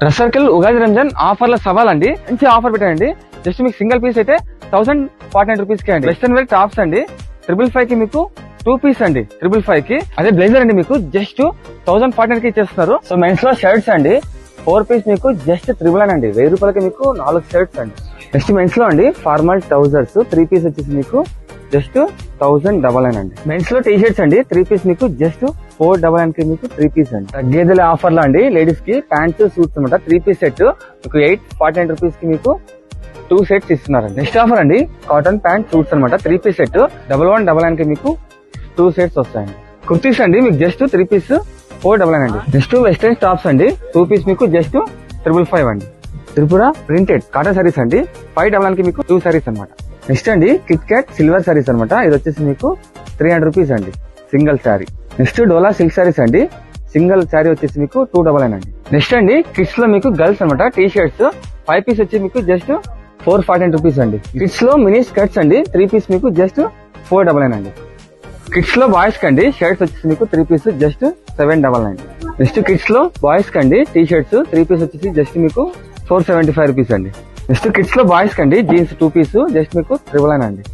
Dress circle Ugadi Ramzan ఆఫర్ల సవాల్ అండి మంచి ఆఫర్ పెట్టండి జస్ట్ మీకు సింగిల్ పీస్ అయితే థౌసండ్ ఫార్టీ నైన్ రూపీస్కి అండి. వెస్టర్న్ వేర్ టాప్స్ అండి. ట్రిపుల్ ఫైవ్కి మీకు టూ పీస్ అండి. ట్రిపుల్ ఫైవ్కి అదే బ్లేజర్ అండి మీకు. జస్ట్ థౌసండ్ ఫార్టీ నైన్కి ఇచ్చేస్తున్నారు. సో మెన్స్లో షర్ట్స్ అండి. ఫోర్ పీస్ మీకు జస్ట్ త్రిబుల్ నైన్ అండి. వెయ్యి రూపాయలకి మీకు నాలుగు షర్ట్స్ అండి. నెక్స్ట్ మెన్స్లో అండి. Formal trousers. త్రీ పీస్ వచ్చేసి మీకు జస్ట్ థౌసండ్ డబల్ నైన్ అండి. మెన్స్లో టీ షర్ట్స్ అండి. త్రీ పీస్ మీకు జస్ట్ ఫోర్ డబల్ నైన్కి మీకు త్రీ పీస్ అండి. తగ్గేదల ఆఫర్లో అండి. లేడీస్కి ప్యాంట్స్ సూట్స్ అనమాట త్రీ పీస్ సెట్ మీకు ఎయిట్ ఫార్టీ నైన్ రూపీస్కి మీకు టూ సెట్స్ ఇస్తున్నారండి. నెక్స్ట్ ఆఫర్ అండి. కాటన్ ప్యాంట్ సూట్స్ అనమాట three piece set double one double నైన్కి మీకు టూ సెట్స్ వస్తాయండి. కుర్తీస్ అండి. మీకు just three piece four double nine అండి. నెక్స్ట్ వెస్టర్న్ టాప్స్ అండి. టూ పీస్ మీకు జస్ట్ ట్రిపుల్ ఫైవ్ అండి. త్రిపుర ప్రింటెడ్ కాటన్ సారీస్ అండి. ఫైవ్ డబల్ నైన్కి మీకు టూ సారీస్ అనమాట నెక్స్ట్ అండి కిట్ క్యాట్ సిల్వర్ సారీస్ అనమాట ఇది వచ్చేసి మీకు త్రీ హండ్రెడ్ రూపీస్ అండి. Single sari next Dola silk saris అండి. సింగిల్ శారీ వచ్చేసి మీకు టూ డబల్ నైన్ అండి. నెక్స్ట్ అండి కిడ్స్లో మీకు గర్ల్స్ అనమాట టీ షర్ట్స్ ఫైవ్ పీస్ వచ్చి మీకు just four forty nine rupees అండి. కిడ్స్లో మినీ స్కర్ట్స్ అండి. త్రీ పీస్ మీకు జస్ట్ ఫోర్ డబల్ నైన్ అండి. కిడ్స్లో బాయ్స్ కండి. షర్ట్స్ వచ్చేసి మీకు three piece just seven double nine next కిడ్స్లో boys కండి. టీ షర్ట్స్ త్రీ పీస్ వచ్చేసి జస్ట్ మీకు ఫోర్ సెవెంటీ ఫైవ్ రూపీస్ అండి. నెక్స్ట్ కిడ్స్లో బాయ్స్ కండి జీన్స్ టూ పీస్ జస్ట్ మీకు ట్రిబుల్ నైన్ అండి.